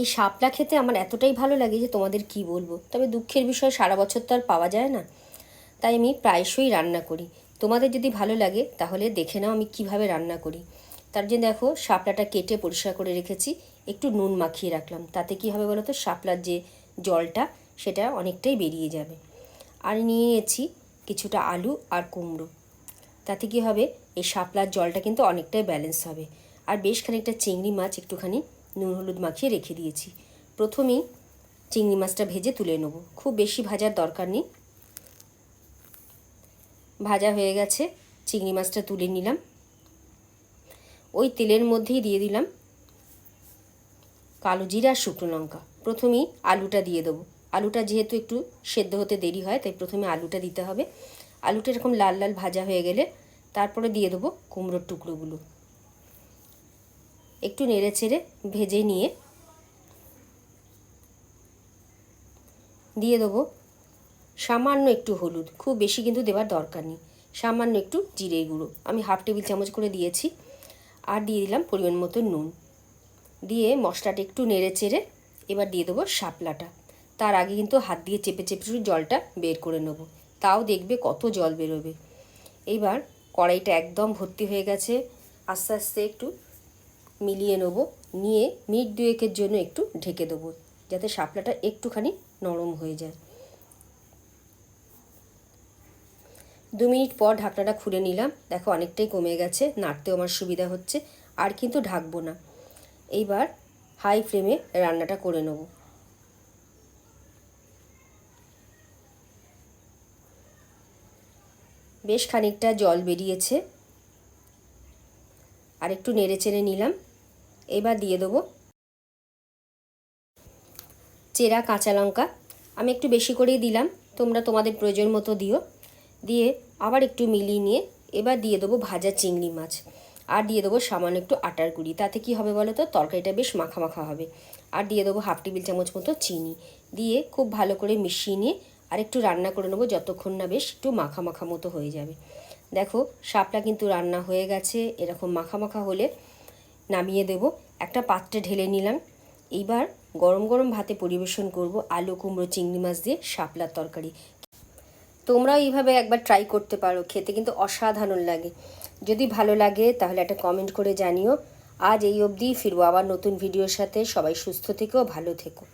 এই শাপলা খেতে আমার এতটাই ভালো লাগে যে তোমাদের কি বলব? তবে দুঃখের বিষয়, সারা বছর তো আর পাওয়া যায় না। তাই আমি প্রায়শই রান্না করি। তোমাদের যদি ভালো লাগে, তাহলে দেখে নাও আমি কীভাবে রান্না করি। তার জন্য দেখো শাপলাটা কেটে পরিষ্কার করে রেখেছি। একটু নুন মাখিয়ে রাখলাম। তাতে কি হবে বলো তো? শাপলার যে জলটা, সেটা অনেকটাই বেরিয়ে যাবে। আর নিয়ে নিয়েছি কিছুটা আলু আর কুমড়ো। তাতে কি হবে? এই শাপলার জলটা কিন্তু অনেকটাই ব্যালেন্স হবে। আর বেশ খানিকটা চিংড়ি মাছ একটুখানি নুন হলুদ মাখিয়ে রেখে দিয়েছি। প্রথমেই চিংড়ি মাছটা ভেজে তুলে নেব। খুব বেশি ভাজার দরকার নেই। ভাজা হয়ে গেছে। চিংড়ি মাছটা তুলে নিলাম। ওই তেলের মধ্যেই দিয়ে দিলাম কালো জিরা আর শুকনো লঙ্কা। প্রথমেই আলুটা দিয়ে দেবো। আলুটা যেহেতু একটু সেদ্ধ হতে দেরি হয়, তাই প্রথমে আলুটা দিতে হবে। আলুটা এরকম লাল লাল ভাজা হয়ে গেলে তারপরে দিয়ে দেবো কুমড়োর টুকরোগুলো। একটু নেড়ে চেড়ে ভেজে নিয়ে দিয়ে দেবো সামান্য একটু হলুদ। খুব বেশি কিন্তু দেওয়ার দরকার নেই। সামান্য একটু জিরে গুঁড়ো। আমি হাফ টেবিল চামচ করে দিয়েছি। আর দিয়ে দিলাম পরিমাণ মতো নুন। দিয়ে মশলাটা একটু নেড়ে চেড়ে এবার দিয়ে দেবো শাপলাটা। তার আগে কিন্তু হাত দিয়ে চেপে চেপে শুধু জলটা বের করে নেব। তাও দেখবে কত জল বেরোবে। এইবার কড়াইটা একদম ভর্তি হয়ে গেছে। আস্তে আস্তে একটু মিলিয়ে নেব, নিয়ে মিনিট দুয়েকের জন্য একটু ঢেকে দেবো, যাতে শাপলাটা একটুখানি নরম হয়ে যায়। দু মিনিট পর ঢাকনাটা খুলে নিলাম। দেখো অনেকটাই কমে গেছে, নাড়তেও আমার সুবিধা হচ্ছে, আর কিন্তু ঢাকবো না। এইবার হাই ফ্লেমে রান্নাটা করে নেব। বেশ খানিকটা জল বেরিয়েছে, আর একটু নেড়ে চেড়ে নিলাম। এবার দিয়ে দেবো চেরা কাঁচা লঙ্কা। আমি একটু বেশি করেই দিলাম, তোমরা তোমাদের প্রয়োজন মতো দিও। দিয়ে আবার একটু মিলিয়ে নিয়ে এবার দিয়ে দেবো ভাজা চিংড়ি মাছ। আর দিয়ে দেবো সামান্য একটু আটার গুঁড়ি। তাতে কি হবে বলো তো? তরকারিটা বেশ মাখা মাখা হবে। আর দিয়ে দেবো হাফ টেবিল চামচ মতো চিনি। দিয়ে খুব ভালো করে মিশিয়ে নিয়ে আর একটু রান্না করে নেব যতক্ষণ না বেশ একটু মাখা মাখা মতো হয়ে যাবে। দেখো, শাপলা কিন্তু রান্না হয়ে গেছে। এরকম মাখা মাখা হলে নামিয়ে দেব। একটা পাত্রে ঢেলে নিলাম। এইবার গরম গরম ভাতে পরিবেশন করব আলু, কুমড়ো, চিংড়ি মাছ দিয়ে শাপলার তরকারি। তোমরাও এইভাবে একবার ট্রাই করতে পারো, খেতে কিন্তু অসাধারণ লাগে। যদি ভালো লাগে তাহলে একটা কমেন্ট করে জানিও। আজ এই অবধি ফিরবো আবার নতুন ভিডিওর সাথে। সবাই সুস্থ থেকো, ভালো থেকো।